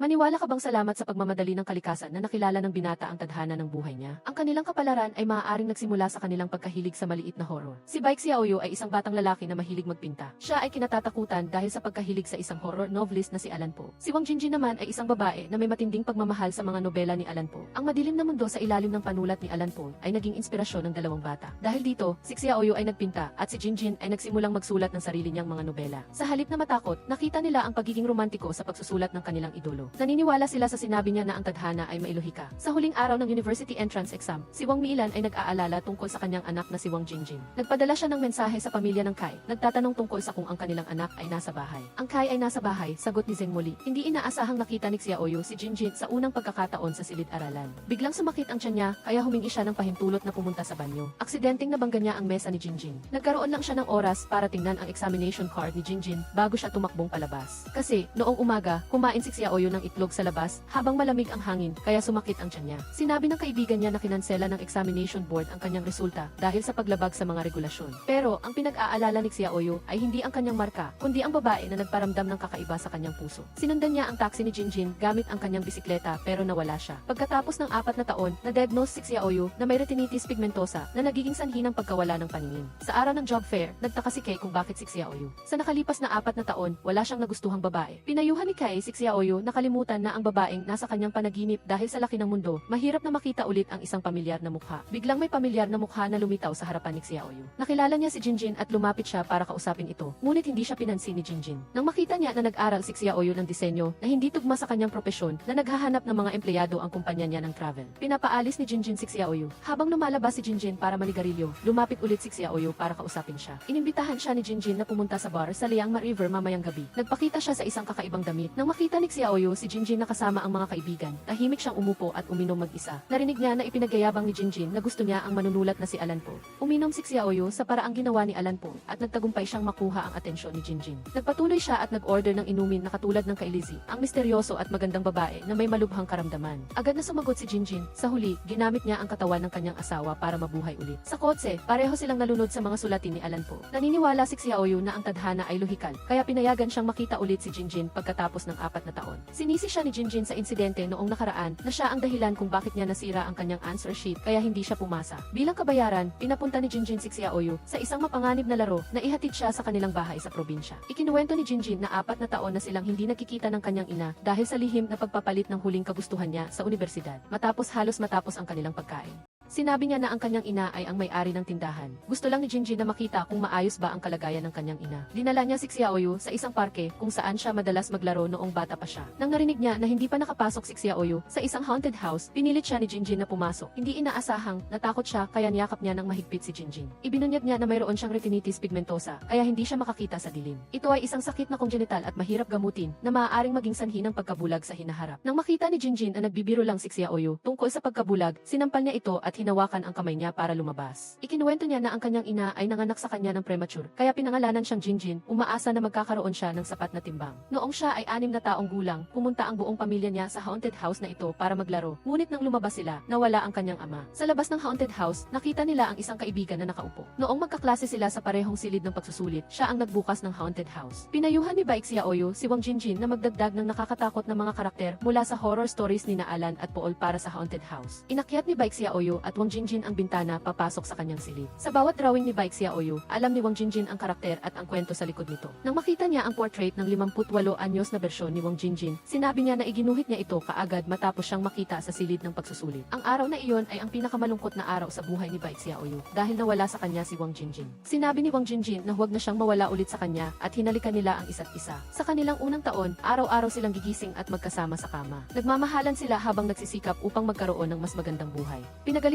Maniwala ka bang salamat sa pagmamadali ng kalikasan na nakilala ng binata ang tadhana ng buhay niya? Ang kanilang kapalaran ay maaaring nagsimula sa kanilang pagkahilig sa maliit na horror. Si Bike Xiaoyu ay isang batang lalaki na mahilig magpinta. Siya ay kinatatakutan dahil sa pagkahilig sa isang horror novelist na si Alan Poe. Si Wang Jinjin naman ay isang babae na may matinding pagmamahal sa mga nobela ni Alan Poe. Ang madilim na mundo sa ilalim ng panulat ni Alan Poe ay naging inspirasyon ng dalawang bata. Dahil dito, si Xiaoyu ay nagpinta at si Jinjin ay nagsimulang magsulat ng sarili niyang mga nobela. Sa halip na matakot, nakita nila ang pagiging romantiko sa pagsusulat ng kanilang idolo. Naniniwala sila sa sinabi niya na ang tadhana ay mailuhika. Sa huling araw ng university entrance exam, si Wang Miilan ay nag-aalala tungkol sa kanyang anak na si Wang Jingjing. Nagpadala siya ng mensahe sa pamilya ng Kai, nagtatanong tungkol sa kung ang kanilang anak ay nasa bahay. Ang Kai ay nasa bahay, sagot ni Zheng Muli. Hindi inaasahang nakita ni Xiaoyu si Jingjin sa unang pagkakataon sa silid-aralan. Biglang sumakit ang tiyan niya, kaya humingi siya ng pahintulot na pumunta sa banyo. Aksidenteng nabangga niya ang mesa ni Jingjin. Nagkaroon lang siya ng oras para tingnan ang examination card ni Jingjin bago siya tumakbong palabas. Kasi, noong umaga, kumain si Xiaoyu ng itlog sa labas habang malamig ang hangin kaya sumakit ang tiyan niya. Sinabi ng kaibigan niya na kinansela ng examination board ang kanyang resulta dahil sa paglabag sa mga regulasyon. Pero ang pinag-aalala ni Xiaoyu ay hindi ang kanyang marka, kundi ang babae na nagparamdam ng kakaiba sa kanyang puso. Sinundan niya ang taxi ni Jinjin gamit ang kanyang bisikleta pero nawala siya. Pagkatapos ng apat na taon, na-diagnose si Xiaoyu na may retinitis pigmentosa na nagiging sanhi ng pagkawala ng paningin. Sa araw ng job fair, nagtaka si Kay kung bakit si Xiaoyu. Sa nakalipas na apat na taon, wala siyang nagustuhang babae. Pinayuhan ni Kay si Xiaoyu nakalimutan na ang babaeng nasa kanyang panaginip dahil sa laki ng mundo, mahirap na makita ulit ang isang pamilyar na mukha. Biglang may pamilyar na mukha na lumitaw sa harapan ni Xiaoyu. Nakilala niya si Jinjin at lumapit siya para kausapin ito, ngunit hindi siya pinansin ni Jinjin. Nang makita niya na nag-aral si Xiaoyu ng disenyo na hindi tugma sa kanyang propesyon na naghahanap ng mga empleyado ang kumpanya niya ng travel. Pinapaalis ni Jinjin si Xiaoyu. Habang lumalabas si Jinjin para manigarilyo, lumapit ulit si Xiaoyu para kausapin siya. Inimbitahan siya ni Jinjin na pumunta sa bar sa Liangma River mamayang gabi. Nagpakita siya sa isang kakaibang damit. Nang makita ni Xiaoyu si Jinjin na kasama ang mga kaibigan, tahimik siyang umupo at uminom mag-isa. Narinig niya na ipinagyayabang ni Jinjin na gusto niya ang manunulat na si Alan Poe. Uminom si Xiaoyu sa paraang ginawa ni Alan Poe at nagtagumpay siyang makuha ang atensyon ni Jinjin. Nagpatuloy siya at nag-order ng inumin na katulad ng kay Lizzie, ang misteryoso at magandang babae na may malubhang karamdaman. Agad na sumagot si Jinjin. Sa huli, ginamit niya ang katawan ng kanyang asawa para mabuhay ulit. Sa kotse, pareho silang nalunod sa mga sulatin ni Alan Poe. Naniniwala si Xiaoyu na ang tadhana ay luhikal, kaya pinayagan siyang makita ulit si Jinjin pagkatapos ng apat na taon. Sinisi siya ni Jinjin sa insidente noong nakaraan na siya ang dahilan kung bakit niya nasira ang kanyang answer sheet kaya hindi siya pumasa. Bilang kabayaran, pinapunta ni Jinjin si Xiaoyu sa isang mapanganib na laro na ihatid siya sa kanilang bahay sa probinsya. Ikinuwento ni Jinjin na apat na taon na silang hindi nakikita ng kanyang ina dahil sa lihim na pagpapalit ng huling kagustuhan niya sa universidad matapos halos matapos ang kanilang pagkain. Sinabi niya na ang kanyang ina ay ang may-ari ng tindahan. Gusto lang ni Jinjin na makita kung maayos ba ang kalagayan ng kanyang ina. Dinala niya si Xiaoyu sa isang parke kung saan siya madalas maglaro noong bata pa siya. Nang narinig niya na hindi pa nakapasok si Xiaoyu sa isang haunted house, pinilit siya ni Jinjin na pumasok. Hindi inaasahang, natakot siya kaya niyakap niya ng mahigpit si Jinjin. Ibinunyag niya na mayroon siyang retinitis pigmentosa kaya hindi siya makakita sa dilim. Ito ay isang sakit na congenital at mahirap gamutin na maaaring maging sanhi ng pagkabulag sa hinaharap. Nang makita ni Jinjin na nagbibiro lang si Xiaoyu tungkol sa pagkabulag, sinampal niya ito at hinawakan ang kamay niya para lumabas. Ikinuwento niya na ang kanyang ina ay nanganak sa kanya ng premature, kaya pinangalanan siyang Jinjin, umaasa na magkakaroon siya ng sapat na timbang. Noong siya ay anim na taong gulang, pumunta ang buong pamilya niya sa haunted house na ito para maglaro. Ngunit nang lumabas sila, nawala ang kanyang ama. Sa labas ng haunted house, nakita nila ang isang kaibigan na nakaupo. Noong magkaklase sila sa parehong silid ng pagsusulit, siya ang nagbukas ng haunted house. Pinayuhan ni Baik Xiaoyu si Wang Jinjin na magdagdag ng nakakatakot na mga karakter mula sa horror stories ni Alan at Paul para sa haunted house. Inakyat ni Baik Xiaoyu at Wang Jinjin ang bintana papasok sa kanyang silid. Sa bawat drawing ni Baik Xiaoyu, alam ni Wang Jinjin ang karakter at ang kwento sa likod nito. Nang makita niya ang portrait ng 58 anyos na bersyon ni Wang Jinjin, sinabi niya na iginuhit niya ito kaagad matapos siyang makita sa silid ng pagsusulit. Ang araw na iyon ay ang pinakamalungkot na araw sa buhay ni Baik Xiaoyu dahil nawala sa kanya si Wang Jinjin. Sinabi ni Wang Jinjin na huwag na siyang mawala ulit sa kanya at hinalikan nila ang isa't isa. Sa kanilang unang taon, araw-araw silang gigising at magkasama sa kama. Nagmamahalan sila habang nagsisikap upang magkaroon ng mas magandang buhay.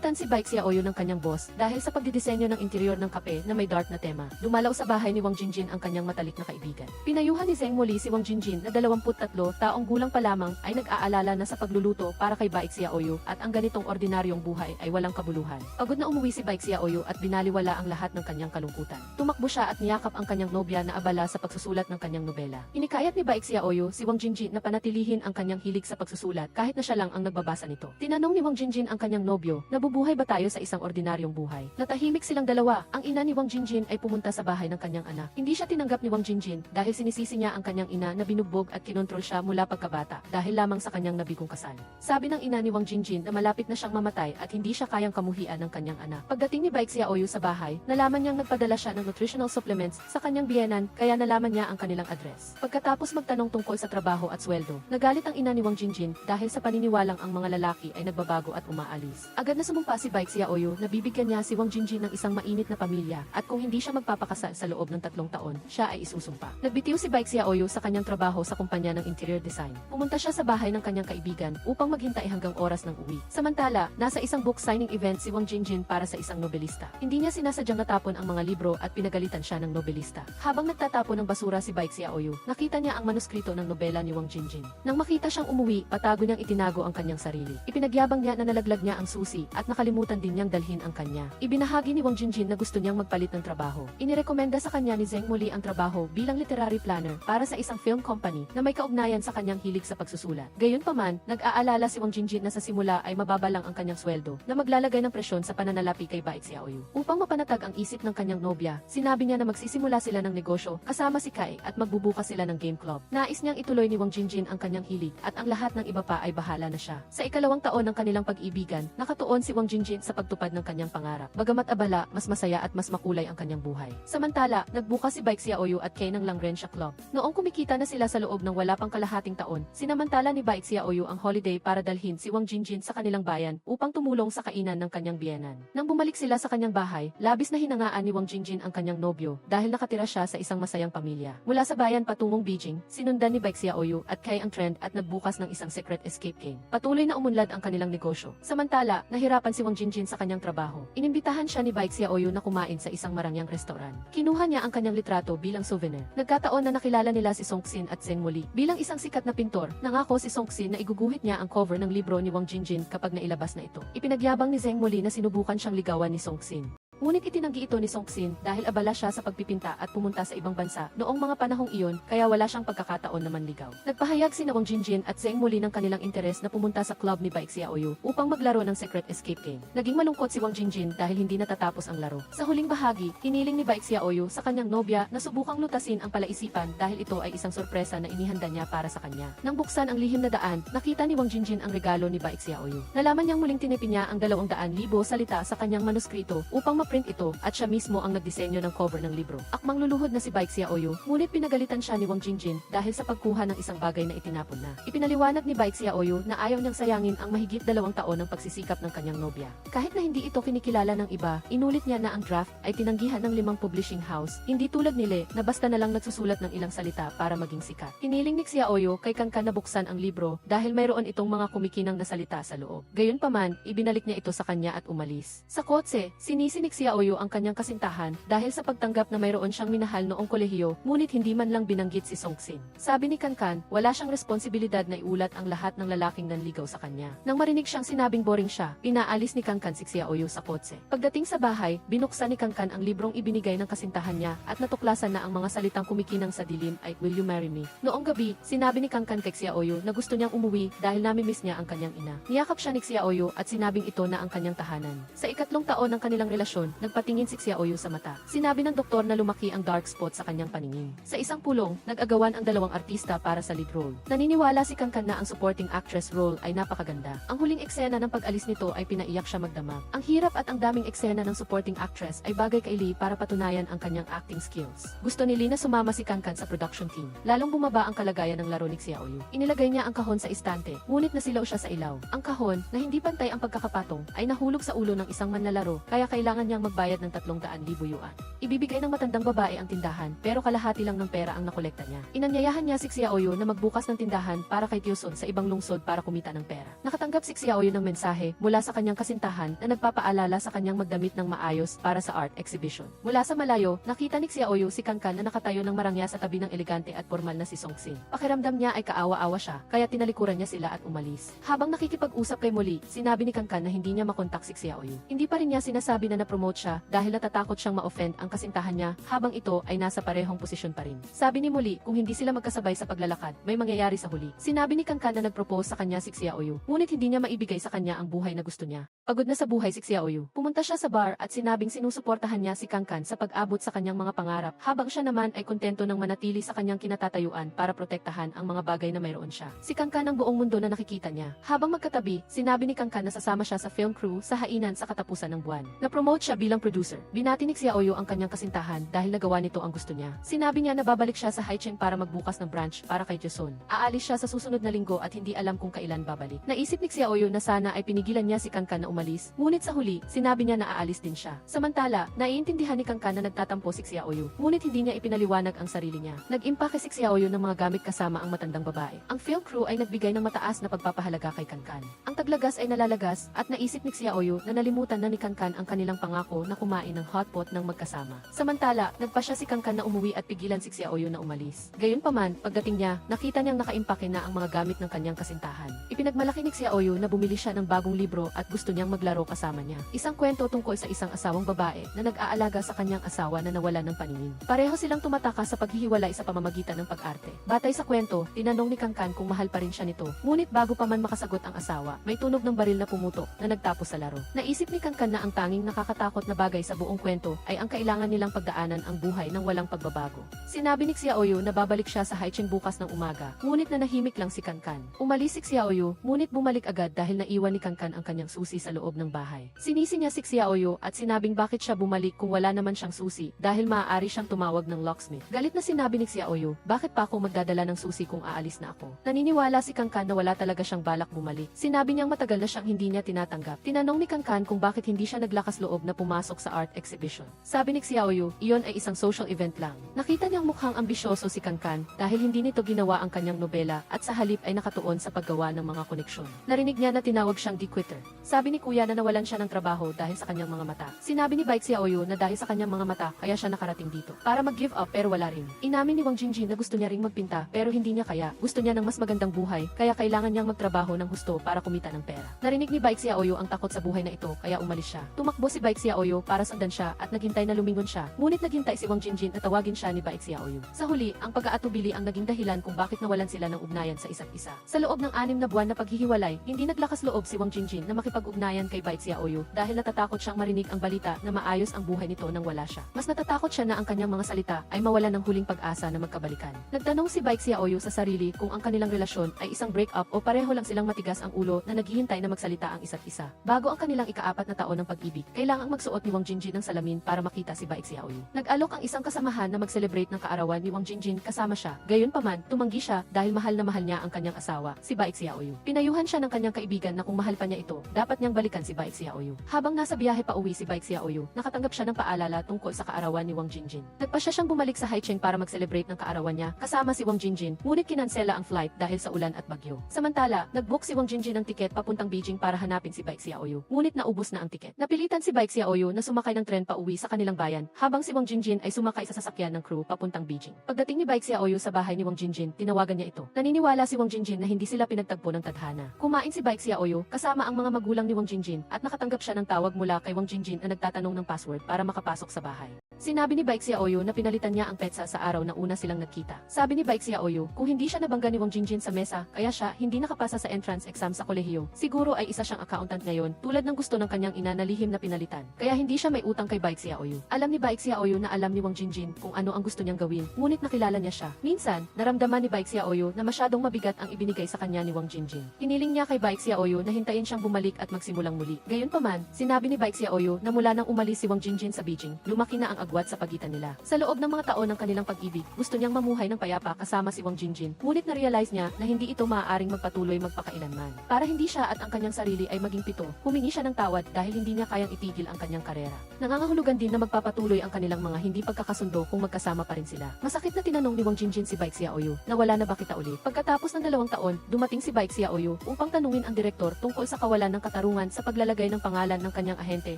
Pinagalitan si Baik Xiaoyu ng kanyang boss dahil sa pagdidisenyo ng interior ng kape na may dark na tema. Dumalaw sa bahay ni Wang Jinjin ang kanyang matalik na kaibigan. Pinayuhan ni Zheng muli si Wang Jinjin na 23 taong gulang pa lamang ay nag-aalala na sa pagluluto para kay Baik Xiaoyu at ang ganitong ordinaryong buhay ay walang kabuluhan. Pagod na umuwi si Baik Xiaoyu at binaliwala ang lahat ng kanyang kalungkutan. Tumakbo siya at niyakap ang kanyang nobya na abala sa pagsusulat ng kanyang nobela. Inikayat ni Baik Xiaoyu si Wang Jinjin na panatilihin ang kanyang hilig sa pagsusulat kahit na siya lang ang nagbabasa nito. Tinanong ni Wang Jinjin ang kanyang nobyo na Mabubuhay ba tayo sa isang ordinaryong buhay? Natahimik silang dalawa. Ang ina ni Wang Jingjin ay pumunta sa bahay ng kanyang anak. Hindi siya tinanggap ni Wang Jingjin dahil sinisisi niya ang kanyang ina na binugbog at kinontrol siya mula pagkabata dahil lamang sa kanyang nabigong kasal. Sabi ng ina ni Wang Jingjin na malapit na siyang mamatay at hindi siya kayang kamuhian ng kanyang anak. Pagdating ni Baik Xiaoyu sa bahay, nalaman niyang nagpadala siya ng nutritional supplements sa kanyang biyenan kaya nalaman niya ang kanilang address. Pagkatapos magtanong tungkol sa trabaho at sweldo, nagalit ang ina ni Wang Jingjin dahil sa paniniwalang ang mga lalaki ay nagbabago at umaalis. Agad na sumumpa si Baik Xiaoyu na bibigyan niya si Wang Jingjin ng isang mainit na pamilya at kung hindi siya magpapakasal sa loob ng tatlong taon, siya ay isusumpa. Nagbitiw si Baik Xiaoyu sa kanyang trabaho sa kumpanya ng interior design. Pumunta siya sa bahay ng kanyang kaibigan upang maghintay hanggang oras ng uwi. Samantala, nasa isang book signing event si Wang Jingjin para sa isang nobelista. Hindi niya sinasadyang natapon ang mga libro at pinagalitan siya ng nobelista. Habang nagtatapon ng basura si Baik Xiaoyu, nakita niya ang manuskrito ng nobela ni Wang Jingjin. Nang makita siyang umuwi, patago niyang itinago ang kanyang sarili. Ipinagyabang niya na nalaglag niya ang susi at nakalimutan din niyang dalhin ang kanya. Ibinahagi ni Wang Jingjin na gusto niyang magpalit ng trabaho. Inirekomenda sa kanya ni Zheng Muli ang trabaho bilang literary planner para sa isang film company na may kaugnayan sa kanyang hilig sa pagsusulat. Gayunpaman, nag-aalala si Wang Jingjin na sa simula ay mababa lang ang kanyang sweldo na maglalagay ng presyon sa pananalapi kay Baik Xiaoyu. Upang mapanatag ang isip ng kanyang nobya, sinabi niya na magsisimula sila ng negosyo kasama si Kai at magbubukas sila ng game club. Nais niyang ituloy ni Wang Jingjin ang kanyang hilig at ang lahat ng iba pa ay bahala na siya. Sa ikalawang taon ng kanilang pag-ibigan, nakatuon si Wang Jingjin sa pagtupad ng kanyang pangarap. Bagamat abala, mas masaya at mas makulay ang kanyang buhay. Samantala, nagbukas si Baik Xiaoyu at Kay ng Langrensha Club. Noong kumikita na sila sa loob ng wala pang kalahating taon, sinamantala ni Baik Xiaoyu ang holiday para dalhin si Wang Jingjin sa kanilang bayan upang tumulong sa kainan ng kanyang biyenan. Nang bumalik sila sa kanyang bahay, labis na hinangaan ni Wang Jingjin ang kanyang nobyo dahil nakatira siya sa isang masayang pamilya. Mula sa bayan patungong Beijing, sinundan ni Baik Xiaoyu at Kay ang trend at nagbukas ng isang secret escape game. Patuloy na umunlad ang kanilang negosyo. Samantala, nahirapan si Wang Jingjin sa kanyang trabaho. Inimbitahan siya ni Baik Xiaoyu na kumain sa isang marangyang restaurant. Kinuha niya ang kanyang litrato bilang souvenir. Nagkataon na nakilala nila si Song Xin at Zheng Muli. Bilang isang sikat na pintor, nangako si Song Xin na iguguhit niya ang cover ng libro ni Wang Jingjin kapag nailabas na ito. Ipinagyabang ni Zheng Muli na sinubukan siyang ligawan ni Song Xin. Ngunit itinanggi ito ni Song Xin dahil abala siya sa pagpipinta at pumunta sa ibang bansa noong mga panahong iyon kaya wala siyang pagkakataon na manligaw. Nagpahayag si Wang Jingjin at Zheng Muli ng kanilang interes na pumunta sa club ni Baik Xiaoyu upang maglaro ng secret escape game. Naging malungkot si Wang Jingjin dahil hindi natatapos ang laro. Sa huling bahagi, hiniling ni Baik Xiaoyu sa kanyang nobya na subukang lutasin ang palaisipan dahil ito ay isang sorpresa na inihanda niya para sa kanya. Nang buksan ang lihim na daan, nakita ni Wang Jingjin ang regalo ni Baik Xiaoyu. Nalaman niyang muling tinipin niya ang 200,000 salita sa kanyang manuskrito upang ma-print ito at siya mismo ang nagdisenyo ng cover ng libro. Akmang luluhod na si Baik Xiaoyu, ngunit pinagalitan siya ni Wang Jingjin dahil sa pagkuha ng isang bagay na itinapon na. Ipinaliwanag ni Baik Xiaoyu na ayaw niyang sayangin ang mahigit dalawang taon ng pagsisikap ng kanyang nobya. Kahit na hindi ito kinikilala ng iba, inulit niya na ang draft ay tinanggihan ng limang publishing house, hindi tulad ni Le na basta na lang nagsusulat ng ilang salita para maging sikat. Hiniling ni Xiaoyu kay Kankan na buksan ang libro dahil mayroon itong mga kumikinang na salita sa loob. Gayunpaman, ibinalik niya ito sa kanya at umalis. Sa kotse, sinisi ni Xiaoyu ang kanyang kasintahan dahil sa pagtanggap na mayroon siyang minahal noong kolehiyo, ngunit hindi man lang binanggit si Songsin. Sabi ni Kankan, wala siyang responsibilidad na iulat ang lahat ng lalaking nanligaw sa kanya. Nang marinig siyang sinabing boring siya, pinaalis ni Kankan si Xiaoyu sa kotse. Pagdating sa bahay, binuksan ni Kankan ang librong ibinigay ng kasintahan niya at natuklasan na ang mga salitang kumikinang sa dilim ay Will you marry me? Noong gabi, sinabi ni Kankan kay Xiaoyu na gusto niyang umuwi dahil namimiss niya ang kanyang ina. Niyakap siya ni Xiaoyu at sinabing ito na ang kanyang tahanan. Sa ikatlong taon ng kanilang relasyon, nagpatingin si Xiaoyu sa mata. Sinabi ng doktor na lumaki ang dark spot sa kanyang paningin. Sa isang pulong, nag-agawan ang dalawang artista para sa lead role. Naniniwala si Kankan na ang supporting actress role ay napakaganda. Ang huling eksena ng pag-alis nito ay pinaiyak siya magdamag. Ang hirap at ang daming eksena ng supporting actress ay bagay kay Lee para patunayan ang kanyang acting skills. Gusto ni Lee na sumama si Kankan sa production team. Lalong bumaba ang kalagayan ng laro ni Xiaoyu. Inilagay niya ang kahon sa istante, ngunit nasilaw siya sa ilaw. Ang kahon, na hindi pantay ang pagkakapatong, ay nahulog sa ulo ng isang manlalaro, kaya kailangan niyang magbayad ng 300,000 yuan. Ibibigay ng matandang babae ang tindahan, pero kalahati lang ng pera ang nakolekta niya. Inanyayahan niya si Xiaoyu na magbukas ng tindahan para kay Tioson sa ibang lungsod para kumita ng pera. Nakatanggap si Xiaoyu ng mensahe mula sa kanyang kasintahan na nagpapaalala sa kanyang magdamit ng maayos para sa art exhibition. Mula sa malayo, nakita ni Xiaoyu si Kankan na nakatayo ng marangya sa tabi ng elegante at formal na si Songsin. Pakiramdam niya ay kaawa-awa siya, kaya tinalikuran niya sila at umalis. Habang nakikipag-usap kay Muli, sinabi ni Kankan na hindi niya makontak si Xiaoyu. Hindi pa rin niya sinasabi na napromote pinopromote siya dahil natatakot siyang ma-offend ang kasintahan niya habang ito ay nasa parehong posisyon pa rin. Sabi ni Muli, kung hindi sila magkasabay sa paglalakad, may mangyayari sa huli. Sinabi ni Kankan na nag-propose sa kanya si Xiaoyu, ngunit hindi niya maibigay sa kanya ang buhay na gusto niya. Pagod na sa buhay si Xiaoyu. Pumunta siya sa bar at sinabing sinusuportahan niya si Kankan sa pag-abot sa kanyang mga pangarap habang siya naman ay kontento ng manatili sa kanyang kinatatayuan para protektahan ang mga bagay na mayroon siya. Si Kankan ang buong mundo na nakikita niya. Habang magkatabi, sinabi ni Kankan na sasama siya sa film crew sa hainan sa katapusan ng buwan. Na-promote siya bilang producer. Binati ni Xiaoyu ang kanyang kasintahan dahil nagawa nito ang gusto niya. Sinabi niya na babalik siya sa Haicheng para magbukas ng branch para kay Jason. Aalis siya sa susunod na linggo at hindi alam kung kailan babalik. Naisip ni Xiaoyu na sana ay pinigilan niya si Kankan na umalis, ngunit sa huli, sinabi niya na aalis din siya. Samantala, naiintindihan ni Kankan na nagtatampo si Xiaoyu, ngunit hindi niya ipinaliwanag ang sarili niya. Nag-impake si Xiaoyu ng mga gamit kasama ang matandang babae. Ang film crew ay nagbigay ng mataas na pagpapahalaga kay Kankan. Ang taglagas ay nalalagas at naisip ni Xiaoyu na nalimutan na ni Kankan ang kanilang pangako na kumain ng hotpot ng magkasama. Samantala, nagpa siya si Kankan na umuwi at pigilan si Xiaoyu na umalis. Gayunpaman, pagdating niya, nakita niyang nakaimpake na ang mga gamit ng kanyang kasintahan. Ipinagmalaki ni Xiaoyu na bumili siya ng bagong libro at gusto niyang maglaro kasama niya. Isang kwento tungkol sa isang asawang babae na nag-aalaga sa kanyang asawa na nawala ng paningin. Pareho silang tumataka sa paghihiwalay sa pamamagitan ng pag-arte. Batay sa kwento, tinanong ni Kankan kung mahal pa rin siya nito. Ngunit bago pa man makasagot ang asawa, may tunog ng baril na pumutok na nagtapos sa laro. Naisip ni Kankan na ang tanging nakakatakot na bagay sa buong kwento ay ang kailangan nilang pagdaanan ang buhay ng walang pagbabago. Sinabi ni Xiaoyu na babalik siya sa Haicheng bukas ng umaga, ngunit nanahimik lang si Kankan. Umalis si Xiaoyu, ngunit bumalik agad dahil naiwan ni Kankan ang kanyang susi sa loob ng bahay. Sinisi niya si Xiaoyu at sinabing bakit siya bumalik kung wala naman siyang susi dahil maaari siyang tumawag ng locksmith. Galit na sinabi ni Xiaoyu, bakit pa ako magdadala ng susi kung aalis na ako? Naniniwala si Kankan na wala talaga siyang balak bumalik. Sinabi niyang matagal na siyang hindi niya tinatanggap. Tinanong ni Kankan kung bakit hindi siya naglakas loob na pumasok sa art exhibition. Sabi ni Xiaoyu, iyon ay isang social event lang. Nakita niyang mukhang ambisyoso si Kankan dahil hindi nito ginawa ang kanyang nobela at sa halip ay nakatuon sa paggawa ng mga koneksyon. Narinig niya na tinawag siyang de-quitter. Sabi ni Kuya na nawalan siya ng trabaho dahil sa kanyang mga mata. Sinabi ni Bike Xiaoyu na dahil sa kanyang mga mata kaya siya nakarating dito. Para mag-give up pero wala rin. Inamin ni Wang Jingjin na gusto niya ring magpinta pero hindi niya kaya. Gusto niya ng mas magandang buhay kaya kailangan niyang magtrabaho ng husto para kumita ng pera. Narinig ni Bike Xiaoyu ang takot sa buhay na ito kaya umalis siya. Tumakbo si Bike Xiaoyu para sundan siya at naghintay na lumingon siya. Ngunit naghintay si Wang Jingjin at tawagin siya ni Bike Xiaoyu. Sa huli, ang pag-aatubili ang naging dahilan kung bakit nawalan sila ng ugnayan sa isa't isa. Sa loob ng anim na buwan na paghihiwalay, hindi naglakas loob si Wang Jingjin na makipag-ugnayan kay Bike Xiaoyu dahil natatakot siyang marinig ang balita na maayos ang buhay nito nang wala siya. Mas natatakot siya na ang kanyang mga salita ay mawalan ng huling pag-asa na magkabalikan. Nagtanong si Bike Xiaoyu sa sarili kung ang kanilang relasyon ay isang break-up o pareho lang silang matigas ang ulo na naghihintay na magsalita ang isa't isa. Bago ang kanilang ikaapat na taon ng pag-ibig, kailangang magsuot ni Wang Jingjin ng salamin para makita si Bike Xiaoyu. Nag-alok ang isang kasamahan na mag-celebrate ng kaarawan ni Wang Jingjin kasama siya. Gayunpaman, tumanggi siya dahil mahal na mahal niya ang kanyang asawa, si Bike Xiaoyu. Pinayuhan siya ng kanyang kaibigan na kung mahal pa niya ito, dapat niyang balikan si Bike Xiaoyu. Habang nasa biyahe pa uwi si Bike Xiaoyu, nakatanggap siya ng paalala tungkol sa kaarawan ni Wang Jingjin. Nagpa siya siyang bumalik sa Haicheng para mag-celebrate ng kaarawan niya kasama si Wang Jingjin, ngunit kinansela ang flight dahil sa ulan at bagyo. Samantala, nag-book si Wang Jingjin ng tiket papuntang Beijing para hanapin si Bike Xiaoyu, ngunit naubos na ang tiket. Napilitan si Bike Xiaoyu na sumakay ng tren pa uwi sa kanilang bayan, habang si Wang Jingjin ay sumakay sa sasakyan ng crew papuntang Beijing. Pagdating ni Bike Xiaoyu sa bahay ni Wang Jingjin, tinawagan niya ito. Naniniwala si Wang Jingjin na hindi sila pinagtagpo ng tadhana. Kumain si Bike Xiaoyu kasama ang mga magulang ni Wang Jingjin at nakatanggap siya ng tawag mula kay Wang Jingjin na nagtatanong ng password para makapasok sa bahay. Sinabi ni Bike Xiaoyu na pinalitan niya ang petsa sa araw na una silang nagkita. Sabi ni Bike Xiaoyu, kung hindi siya nabangga ni Wang Jingjin sa mesa, kaya siya hindi nakapasa sa entrance exam sa kolehiyo, siguro ay isa siyang accountant ngayon, tulad ng gusto ng kanyang ina na lihim na pinalitan. Kaya hindi siya may utang kay Bike Xiaoyu. Alam ni Bike Xiaoyu na alam ni Wang Jingjin kung ano ang gusto niyang gawin, ngunit nakilala niya siya. Minsan, naramdaman ni Bike Xiaoyu na masyadong mabigat ang ibinigay sa kanya ni Wang Jingjin. Hiniling niya kay Bike Xiaoyu na hintayin siyang bumalik at magsimulang muli. Gayunpaman, sinabi ni Bike Xiaoyu na mula nang umalis si Wang Jingjin sa Beijing, lumaki na ang agwat sa pagitan nila. Sa loob ng mga taon ng kanilang pag-ibig, gusto niyang mamuhay ng payapa kasama si Wang Jingjin, ngunit na-realize niya na hindi ito maaaring magpatuloy magpakailanman. Para hindi siya at ang kanyang sarili ay maging pito, humingi siya ng tawad dahil hindi niya kayang itigil ang kanyang karera. Nangangahulugan din na magpapatuloy ang kanilang mga hindi pagkakasundo kung magkasama pa rin sila. Masakit na tinanong ni Wang Jingjin si Bike Xiaoyu na wala na ba kita ulit. Pagkatapos ng dalawang taon, dumating si Bike Xiaoyu upang tanungin ang direktor tungkol sa kawalan ng katarungan sa paglalagay ng pangalan ng kanyang ahente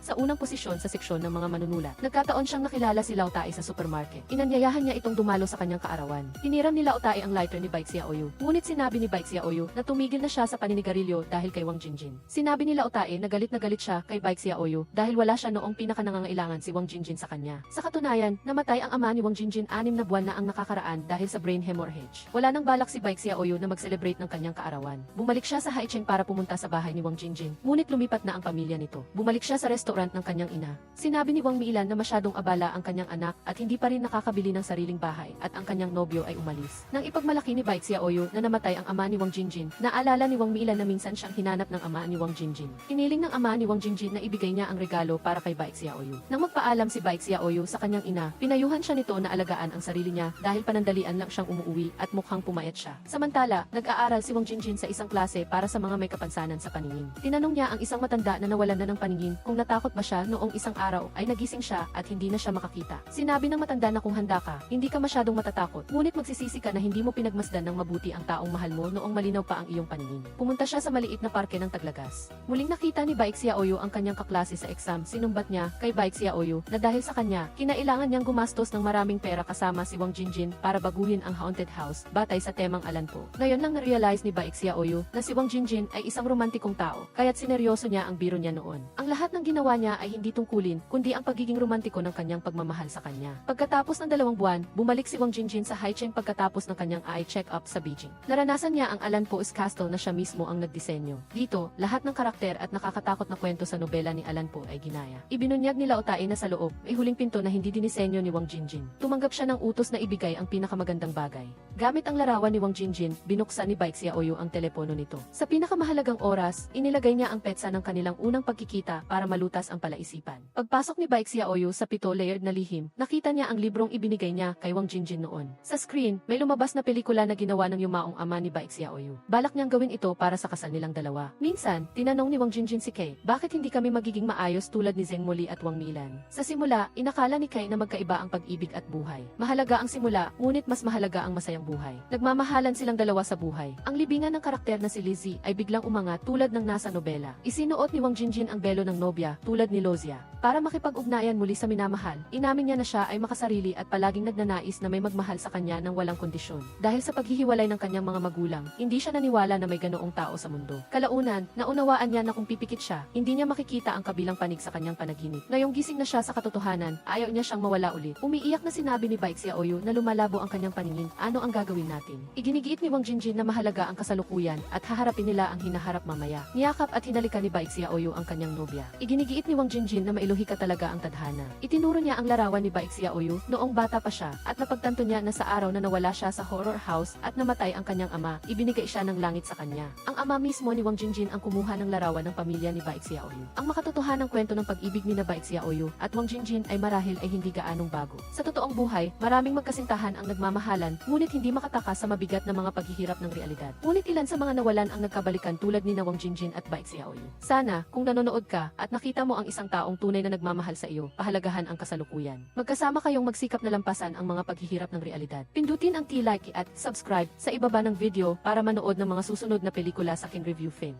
sa unang posisyon sa seksyon ng mga manunulat. Nagkataon siyang nakilala si Lao Tae sa supermarket. Inanyayahan niya itong dumalo sa kanyang kaarawan. Hiniram ni Lao Tae ang lighter ni Baik Xiaoyu. Ngunit sinabi ni Baik Xiaoyu na tumigil na siya sa paninigarilyo dahil kay Wang Jinjin. Sinabi ni Lao Tae na galit na galit siya kay Baik Xiaoyu dahil wala siya noong pinakanangangailangan si Wang Jinjin sa kanya. Sa katunayan, namatay ang ama ni Wang Jinjin anim na buwan na ang nakakaraan dahil sa brain hemorrhage. Wala nang balak si Baik Xiaoyu na mag-celebrate ng kanyang kaarawan. Bumalik siya sa Haicheng para pumunta sa bahay ni Wang Jinjin, ngunit lumipat na ang pamilya nito. Bumalik siya sa restaurant ng kanyang ina. Sinabi ni Wang Milan na masyadong abala ang kanyang anak at hindi pa rin nakakabili ng sariling bahay at ang kanyang nobyo ay umalis. Nang ipagmalaki ni Baik Xiaoyu na namatay ang ama ni Wang Jinjin, naalala ni Wang Milan na minsan siyang hinanap ng ama ni Wang Jinjin. Hiniling ng ama ni Wang Jinjin na ibigay niya ang regalo para kay Baik Xiaoyu. Nang magpaalam si Baik Xiaoyu sa kanyang ina, pinayuhan siya nito na alagaan ang sarili niya dahil panandalian lang siyang umuwi at mukhang pumayat siya. Samantala, nag-aaral si Wang Jinjin sa isang klase para sa mga may kapansanan sa paningin. Tinanong niya ang isang matanda na nawalan na ng paningin kung natakot ba siya noong isang araw ay nagising siya at hindi na siya makakita. Sinabi ng matanda na kung handa ka, hindi ka masyadong matatakot, ngunit magsisisi ka na hindi mo pinagmasdan ng mabuti ang taong mahal mo noong malinaw pa ang iyong paningin. Pumunta siya sa maliit na parke ng Taglagas. Muling nakita ni Baik Xiaoyu ang kanyang kaklase sa exam, sinumbat niya kay Baik Xiaoyu na dahil sa kanya, kinailangan niyang gumastos ng maraming pera kasama si Wang Jinjin para baguhin ang haunted house batay sa temang Alan Po. Ngayon lang na-realize ni Baik Xiaoyu na si Wang Jinjin ay isang romantikong tao, kaya't sineryoso niya ang biro niya noon. Ang lahat ng ginawa niya ay hindi tungkulin, kundi ang pagiging romantiko ng kanyang pagmamahal sa kanya. Pagkatapos ng dalawang buwan, bumalik si Wang Jinjin sa Haicheng pagkatapos ng kanyang eye check-up sa Beijing. Naranasan niya ang Alan Poe's castle na siya mismo ang nagdisenyo. Dito, lahat ng karakter at nakakatakot na kwento sa nobela ni Alan Poe ay ginaya. Ibinunyag ni Lao na sa loob, may huling pinto na hindi dinisenyo ni Wang Jinjin. Tumanggap siya ng utos na ibigay ang pinakamagandang bagay. Gamit ang larawan ni Wang Jinjin, binuksan ni Baik Xiaoyu ang telepono nito. Sa pinakamahalagang oras, inilagay niya ang petsa ng kanilang unang pagkikita para malutas ang palaisipan. Pagpasok ni Baik Xiaoyu sa pito-layered na lihim, nakita niya ang librong ibinigay niya kay Wang Jinjin noon. Sa screen, may lumabas na pelikula na ginawa ng yumaong ama ni Baik Xiaoyu. Balak niyang gawin ito para sa kasal nilang dalawa. Minsan, tinanong ni Wang Jinjin si Kay, bakit hindi kami magiging maayos tulad ni Zheng Muli at Wang Milan? Sa simula, inakala ni Kay na magkaiba ang pag-ibig at buhay. Mahalaga ang simula, ngunit mas mahalaga ang masayang buhay. Nagmamahalan silang dalawa sa buhay. Ang libingan ng karakter na si Lizzie ay biglang umangat tulad ng nasa nobela. Isinuot ni Wang Jinjin ang belo ng nobya tulad ni Lozia. Para makipag-ugnayan muli sa minamahal, inamin niya na siya ay makasarili at palaging nagnanais na may magmahal sa kanya ng walang kondisyon. Dahil sa paghihiwalay ng kanyang mga magulang, hindi siya naniwala na may ganoong tao sa mundo. Kalaunan, naunawaan niya na kung pipikit siya, hindi niya makikita ang kabilang panig sa kanyang panaginip. Ngayong gising na siya sa katotohanan, ayaw niya siyang mawala ulit. Umiiyak na sinabi ni Baik Xiaoyu na lumalabo ang kanyang paningin, ano ang gagawin natin? Iginigiit ni Wang Jinjin na mahalaga ang kasalukuyan at haharapin nila ang hinaharap mamaya. Niyakap at hinalikan ni Baik Xiaoyu ang kanyang nobya. Iginigiit ni Wang Jinjin na mailuhi ka talaga ang tadhana. Itinuro niya ang larawan ni Baik Xiaoyu noong bata pa siya at napagtanto niya na sa araw na nawala siya sa horror house at namatay ang kanyang ama, ibinigay siya ng langit sa kanya. Ang ama mismo ni Wang Jinjin ang kumuha ng larawan ng pamilya ni Baik Xiaoyu. Ang makatotohanang kwento ng pag-ibig ni na Baik Xiaoyu at Wang Jinjin ay marahil ay hindi gaanong bago. Sa totoong buhay, maraming magkasintahan ang nagmamahalan, ngunit hindi makatakas sa mabigat na mga paghihirap ng realidad. Ngunit ilan sa mga nawalan ang nagkabalikan tulad ni Wang Jinjin at Baik Xiaoyu. Sana, kung nanonood ka at nakita mo ang isang taong tunay na nagmamahal sa iyo, pahalagahan ang kasalukuyan. Magkasama kayong magsikap na lampasan ang mga paghihirap ng realidad. Pindutin ang T-like at subscribe sa ibaba ng video para manood ng mga susunod na pelikula sa King Review Film.